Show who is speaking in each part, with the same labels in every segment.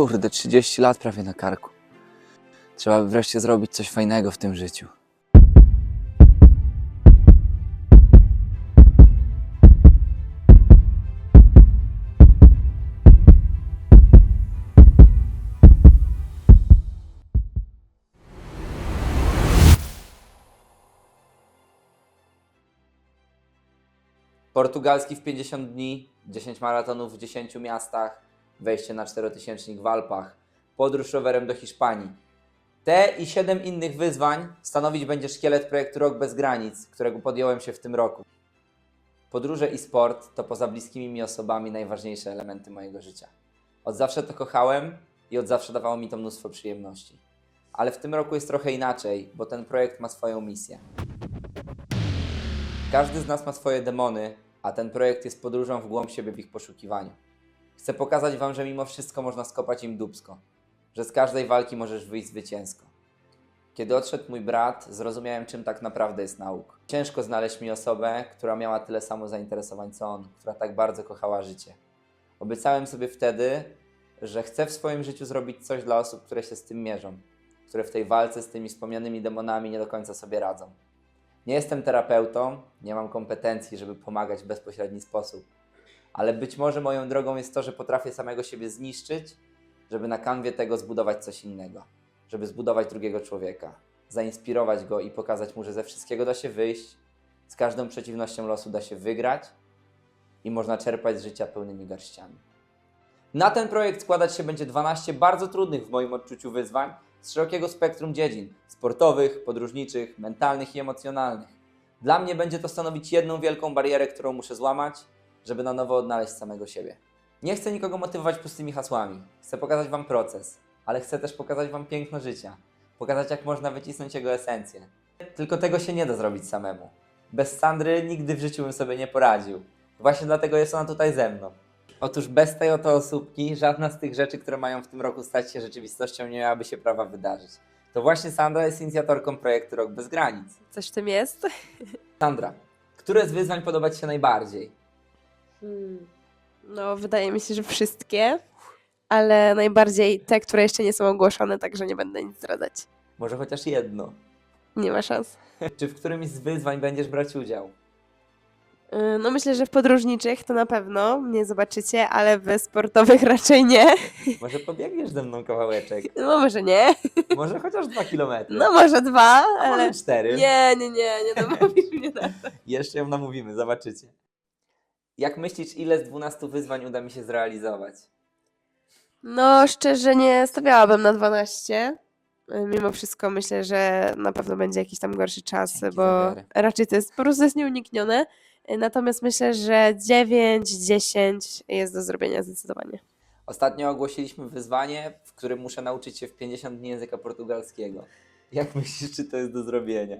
Speaker 1: Kurde, 30 lat prawie na karku. Trzeba wreszcie zrobić coś fajnego w tym życiu. Portugalski w 50 dni, 10 maratonów w 10 miastach, wejście na 4000 w Alpach, podróż rowerem do Hiszpanii. Te i 7 innych wyzwań stanowić będzie szkielet projektu Rok Bez Granic, którego podjąłem się w tym roku. Podróże i sport to poza bliskimi mi osobami najważniejsze elementy mojego życia. Od zawsze to kochałem i od zawsze dawało mi to mnóstwo przyjemności. Ale w tym roku jest trochę inaczej, bo ten projekt ma swoją misję. Każdy z nas ma swoje demony, a ten projekt jest podróżą w głąb siebie w ich poszukiwaniu. Chcę pokazać Wam, że mimo wszystko można skopać im dubsko, że z każdej walki możesz wyjść zwycięsko. Kiedy odszedł mój brat, zrozumiałem, czym tak naprawdę jest nauk. Ciężko znaleźć mi osobę, która miała tyle samo zainteresowań co on, która tak bardzo kochała życie. Obiecałem sobie wtedy, że chcę w swoim życiu zrobić coś dla osób, które się z tym mierzą, które w tej walce z tymi wspomnianymi demonami nie do końca sobie radzą. Nie jestem terapeutą, nie mam kompetencji, żeby pomagać w bezpośredni sposób, ale być może moją drogą jest to, że potrafię samego siebie zniszczyć, żeby na kanwie tego zbudować coś innego, żeby zbudować drugiego człowieka, zainspirować go i pokazać mu, że ze wszystkiego da się wyjść, z każdą przeciwnością losu da się wygrać i można czerpać z życia pełnymi garściami. Na ten projekt składać się będzie 12 bardzo trudnych w moim odczuciu wyzwań z szerokiego spektrum dziedzin sportowych, podróżniczych, mentalnych i emocjonalnych. Dla mnie będzie to stanowić jedną wielką barierę, którą muszę złamać, żeby na nowo odnaleźć samego siebie. Nie chcę nikogo motywować pustymi hasłami. Chcę pokazać Wam proces, ale chcę też pokazać Wam piękno życia. Pokazać, jak można wycisnąć jego esencję. Tylko tego się nie da zrobić samemu. Bez Sandry nigdy w życiu bym sobie nie poradził. Właśnie dlatego jest ona tutaj ze mną. Otóż bez tej oto osóbki żadna z tych rzeczy, które mają w tym roku stać się rzeczywistością, nie miałaby się prawa wydarzyć. To właśnie Sandra jest inicjatorką projektu Rok Bez Granic.
Speaker 2: Coś w tym jest?
Speaker 1: Sandra, które z wyzwań podoba Ci się najbardziej?
Speaker 2: Hmm. No, wydaje mi się, że wszystkie, ale najbardziej te, które jeszcze nie są ogłoszone, także nie będę nic zdradzać.
Speaker 1: Może chociaż jedno.
Speaker 2: Nie ma szans.
Speaker 1: Czy w którymś z wyzwań będziesz brać udział?
Speaker 2: Yy, No myślę, że w podróżniczych to na pewno mnie zobaczycie, ale w sportowych raczej nie.
Speaker 1: Może pobiegniesz ze mną kawałeczek?
Speaker 2: No może nie.
Speaker 1: Może chociaż dwa kilometry?
Speaker 2: No może dwa,
Speaker 1: A
Speaker 2: ale
Speaker 1: może cztery?
Speaker 2: nie, nie, nie, nie namówisz mnie na to.
Speaker 1: Jeszcze ją namówimy, zobaczycie. Jak myślisz, ile z 12 wyzwań uda mi się zrealizować?
Speaker 2: No szczerze nie stawiałabym na 12. Yy, Mimo wszystko myślę, że na pewno będzie jakiś tam gorszy czas,
Speaker 1: Dzięki
Speaker 2: bo
Speaker 1: wiarę.
Speaker 2: raczej to jest po prostu jest nieuniknione. Natomiast myślę, że 9, 10 jest do zrobienia zdecydowanie.
Speaker 1: Ostatnio ogłosiliśmy wyzwanie, w którym muszę nauczyć się w 50 dni języka portugalskiego. Jak myślisz, czy to jest do zrobienia?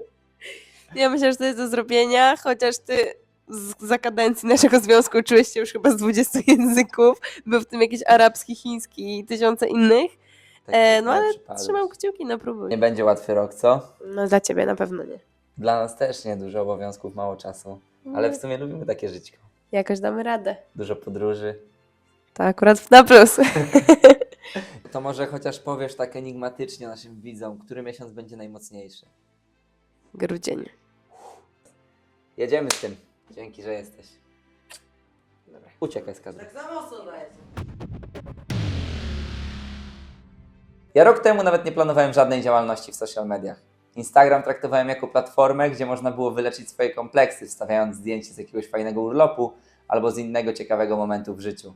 Speaker 2: Ja myślę, że to jest do zrobienia, chociaż ty z, za kadencji naszego związku uczyłeś się już chyba z 20 języków. Był w tym jakiś arabski, chiński i tysiące innych.
Speaker 1: Tak
Speaker 2: E,
Speaker 1: jest
Speaker 2: no ale trzymam kciuki, no próbuj.
Speaker 1: Nie będzie łatwy rok, co?
Speaker 2: No dla ciebie na pewno nie.
Speaker 1: Dla nas też nie dużo obowiązków, mało czasu. Ale w sumie lubimy takie żyćko.
Speaker 2: Jakoś damy radę.
Speaker 1: Dużo podróży.
Speaker 2: To akurat na plus.
Speaker 1: To może chociaż powiesz tak enigmatycznie naszym widzom, który miesiąc będzie najmocniejszy.
Speaker 2: Grudzień.
Speaker 1: Jedziemy z tym. Dzięki, że jesteś. Dobra. Uciekaj z kadru.
Speaker 3: Tak za mocno dajecie.
Speaker 1: Ja rok temu nawet nie planowałem żadnej działalności w social mediach. Instagram traktowałem jako platformę, gdzie można było wyleczyć swoje kompleksy, wstawiając zdjęcie z jakiegoś fajnego urlopu albo z innego ciekawego momentu w życiu.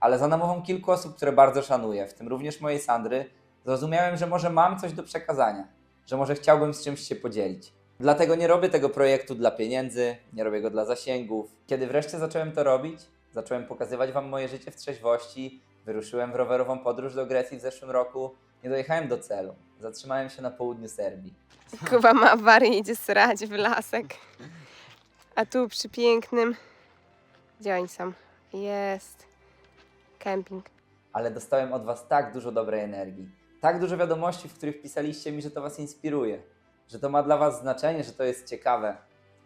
Speaker 1: Ale za namową kilku osób, które bardzo szanuję, w tym również mojej Sandry, zrozumiałem, że może mam coś do przekazania, że może chciałbym z czymś się podzielić. Dlatego nie robię tego projektu dla pieniędzy, nie robię go dla zasięgów. Kiedy wreszcie zacząłem to robić, zacząłem pokazywać Wam moje życie w trzeźwości, wyruszyłem w rowerową podróż do Grecji w zeszłym roku, nie dojechałem do celu. Zatrzymałem się na południu Serbii.
Speaker 2: Kuba ma awarię, idzie srać w lasek. A tu przy pięknym... Gdzie oni są? Jest. Kemping.
Speaker 1: Ale dostałem od Was tak dużo dobrej energii, tak dużo wiadomości, w których pisaliście mi, że to Was inspiruje, że to ma dla Was znaczenie, że to jest ciekawe.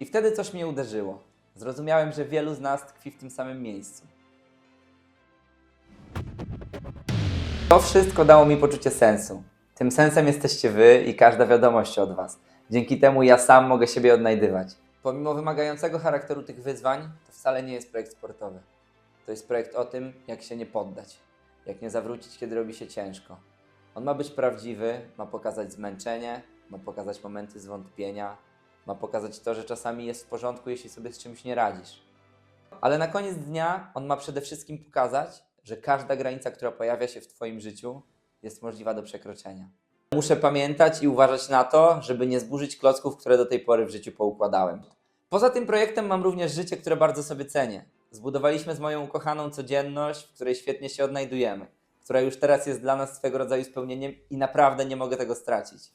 Speaker 1: I wtedy coś mnie uderzyło. Zrozumiałem, że wielu z nas tkwi w tym samym miejscu. To wszystko dało mi poczucie sensu. Tym sensem jesteście wy i każda wiadomość od was. Dzięki temu ja sam mogę siebie odnajdywać. Pomimo wymagającego charakteru tych wyzwań, to wcale nie jest projekt sportowy. To jest projekt o tym, jak się nie poddać, jak nie zawrócić, kiedy robi się ciężko. On ma być prawdziwy, ma pokazać zmęczenie, ma pokazać momenty zwątpienia, ma pokazać to, że czasami jest w porządku, jeśli sobie z czymś nie radzisz. Ale na koniec dnia on ma przede wszystkim pokazać, że każda granica, która pojawia się w Twoim życiu, jest możliwa do przekroczenia. Muszę pamiętać i uważać na to, żeby nie zburzyć klocków, które do tej pory w życiu poukładałem. Poza tym projektem mam również życie, które bardzo sobie cenię. Zbudowaliśmy z moją ukochaną codzienność, w której świetnie się odnajdujemy, która już teraz jest dla nas swego rodzaju spełnieniem i naprawdę nie mogę tego stracić.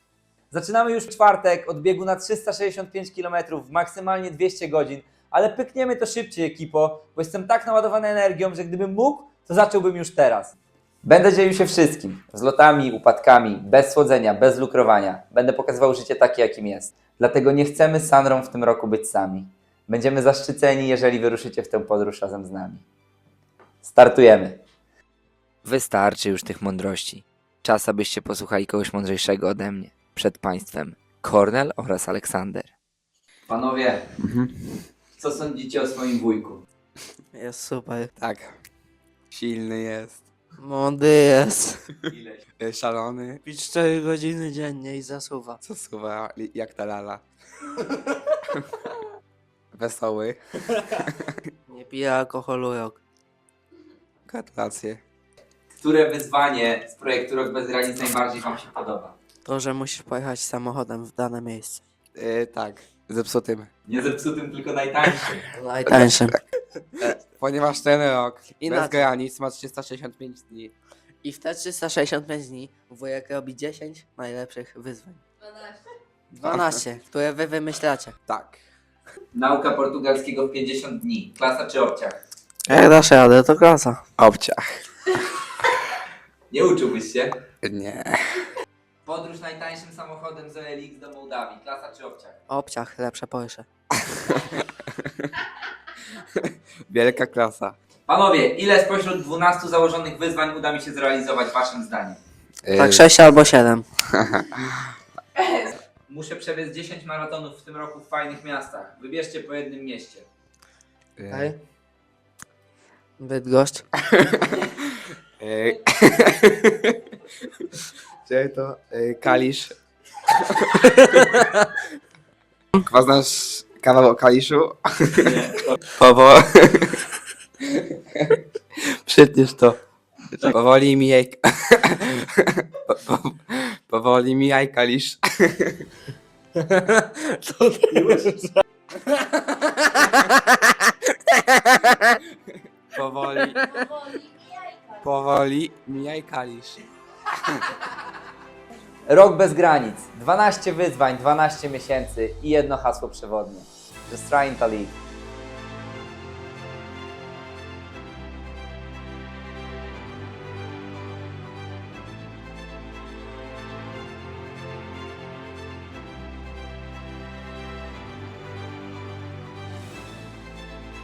Speaker 1: Zaczynamy już w czwartek od biegu na 365 km, maksymalnie 200 godzin, ale pykniemy to szybciej, ekipo, bo jestem tak naładowany energią, że gdybym mógł, to zacząłbym już teraz. Będę dzielił się wszystkim. Wzlotami, upadkami, bez słodzenia, bez lukrowania. Będę pokazywał życie takie, jakim jest. Dlatego nie chcemy z Sandrą w tym roku być sami. Będziemy zaszczyceni, jeżeli wyruszycie w tę podróż razem z nami. Startujemy. Wystarczy już tych mądrości. Czas, abyście posłuchali kogoś mądrzejszego ode mnie. Przed Państwem Kornel oraz Aleksander. Panowie, co sądzicie o swoim wujku?
Speaker 3: Jest super.
Speaker 4: Tak. Silny jest.
Speaker 3: Młody jest.
Speaker 1: Ileś.
Speaker 4: y, Szalony.
Speaker 3: Pić 4 godziny dziennie i zasuwa.
Speaker 4: Co li- jak ta lala. Wesoły.
Speaker 3: Nie pije alkoholu rok.
Speaker 4: Gratulacje.
Speaker 1: Które wyzwanie z projektu Rok Bez Granic najbardziej Wam się podoba?
Speaker 3: To, że musisz pojechać samochodem w dane miejsce.
Speaker 4: Y, tak. Zepsutym.
Speaker 1: Nie zepsutym, tylko najtańszym.
Speaker 3: Najtańszym.
Speaker 4: Ponieważ ten rok bez
Speaker 3: Inaczej.
Speaker 4: granic ma 365 dni.
Speaker 3: I w te 365 dni wujek robi 10 najlepszych wyzwań. 12. 12, które wy wymyślacie.
Speaker 4: Tak.
Speaker 1: Nauka portugalskiego w 50 dni. Klasa czy obciach?
Speaker 3: Jak dasz radę, to klasa.
Speaker 4: Obciach.
Speaker 1: Nie uczyłbyś się.
Speaker 4: Nie.
Speaker 1: Podróż najtańszym samochodem z OLX do Mołdawii. Klasa czy obciach?
Speaker 3: Obciach, lepsze Porsche.
Speaker 4: Wielka klasa.
Speaker 1: Panowie, ile spośród 12 założonych wyzwań uda mi się zrealizować Waszym zdaniem?
Speaker 4: Y,
Speaker 3: Tak 6 albo 7.
Speaker 1: Muszę przebiec 10 maratonów w tym roku w fajnych miastach. Wybierzcie po jednym mieście.
Speaker 4: y,
Speaker 3: Okej. Bydgoszcz.
Speaker 4: Czyli to y, Kalisz. Chyba znasz kawał o Kaliszu? Powo... Przytniesz to. Powoli mijaj... Po, po, powoli mijaj Kalisz. Powoli... Powoli mijaj Kalisz.
Speaker 1: Rok bez granic. 12 wyzwań, 12 miesięcy i jedno hasło przewodnie. Just to live.